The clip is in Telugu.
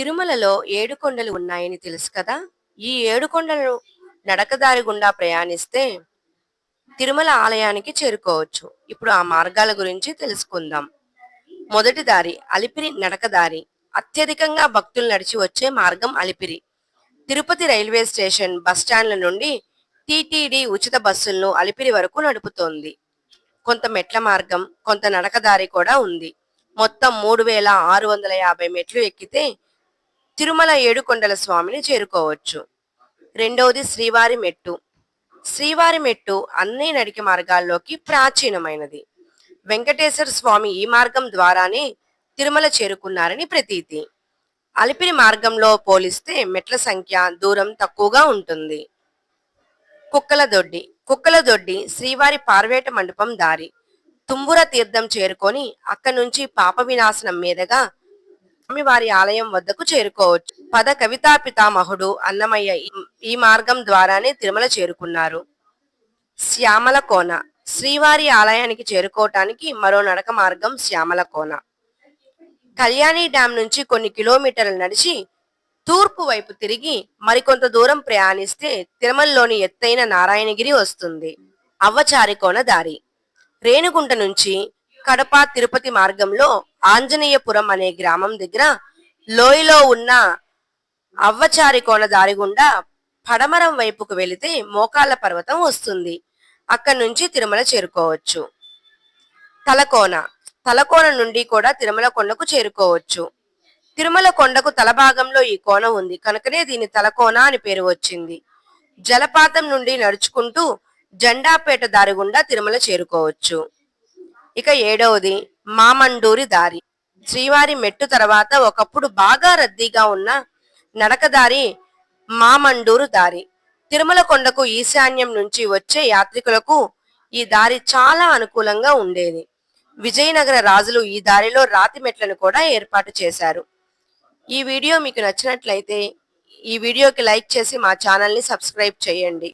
తిరుమలలో ఏడు కొండలు ఉన్నాయని తెలుసు కదా? ఈ ఏడు కొండలు నడకదారి గుండా ప్రయాణిస్తే తిరుమల ఆలయానికి చేరుకోవచ్చు. ఇప్పుడు ఆ మార్గాల గురించి తెలుసుకుందాం. మొదటి దారి అలిపిరి నడకదారి. అత్యధికంగా భక్తులు నడిచి వచ్చే మార్గం అలిపిరి. తిరుపతి రైల్వే స్టేషన్ బస్టాండ్ల నుండి టీటీడీ ఉచిత బస్సులను అలిపిరి వరకు నడుపుతోంది. కొంత మెట్ల మార్గం కొంత నడకదారి కూడా ఉంది. మొత్తం మూడు వేల ఆరు వందల యాభై మెట్లు ఎక్కితే తిరుమల ఏడుకొండల స్వామిని చేరుకోవచ్చు. రెండవది శ్రీవారి మెట్టు. శ్రీవారి మెట్టు అన్ని నడికి మార్గాల్లోకి ప్రాచీనమైనది. వెంకటేశ్వర స్వామి ఈ మార్గం ద్వారానే తిరుమల చేరుకున్నారని ప్రతీతి. అలిపిరి మార్గంలో పోలిస్తే మెట్ల సంఖ్య దూరం తక్కువగా ఉంటుంది. కుక్కల దొడ్డి. కుక్కల దొడ్డి శ్రీవారి పార్వేట మండపం దారి. తుంబుర తీర్థం చేరుకొని అక్కడి నుంచి పాప వినాశనం మీదుగా స్వామివారి ఆలయం వద్దకు చేరుకోవచ్చు. పద కవితా పితామహుడు అన్నమయ్య ఈ- ఈ మార్గం ద్వారానే తిరుమల చేరుకున్నారు. శ్యామల కోన. శ్రీవారి ఆలయానికి చేరుకోవటానికి మరో నడక మార్గం శ్యామల కోన. కళ్యాణి డ్యాం నుంచి కొన్ని కిలోమీటర్లు నడిచి తూర్పు వైపు తిరిగి మరికొంత దూరం ప్రయాణిస్తే తిరుమలలోని ఎత్తైన నారాయణగిరి వస్తుంది. అవ్వచారి కోన దారి. రేణుగుంట నుంచి కడప తిరుపతి మార్గంలో ఆంజనేయపురం అనే గ్రామం దగ్గర లోయలో ఉన్న అవ్వచారి కోన దారి గుండా పడమరం వైపుకు వెళితే మోకాళ్ళ పర్వతం వస్తుంది. అక్కడి నుంచి తిరుమల చేరుకోవచ్చు. తలకోన. తలకోన నుండి కూడా తిరుమల కొండకు చేరుకోవచ్చు. తిరుమల కొండకు తల భాగంలో ఈ కోన ఉంది. కనుకనే దీని తలకోన అని పేరు వచ్చింది. జలపాతం నుండి నడుచుకుంటూ జెండాపేట దారి గుండా తిరుమల చేరుకోవచ్చు. ఇక ఏడవది మామండూరి దారి. శ్రీవారి మెట్టు తర్వాత ఒకప్పుడు బాగా రద్దీగా ఉన్న నడకదారి మామండూరు దారి. తిరుమల కొండకు ఈశాన్యం నుంచి వచ్చే యాత్రికులకు ఈ దారి చాలా అనుకూలంగా ఉండేది. విజయనగర రాజులు ఈ దారిలో రాతి మెట్లను కూడా ఏర్పాటు చేశారు. ఈ వీడియో మీకు నచ్చినట్లయితే ఈ వీడియోకి లైక్ చేసి మా ఛానల్ని సబ్స్క్రైబ్ చేయండి.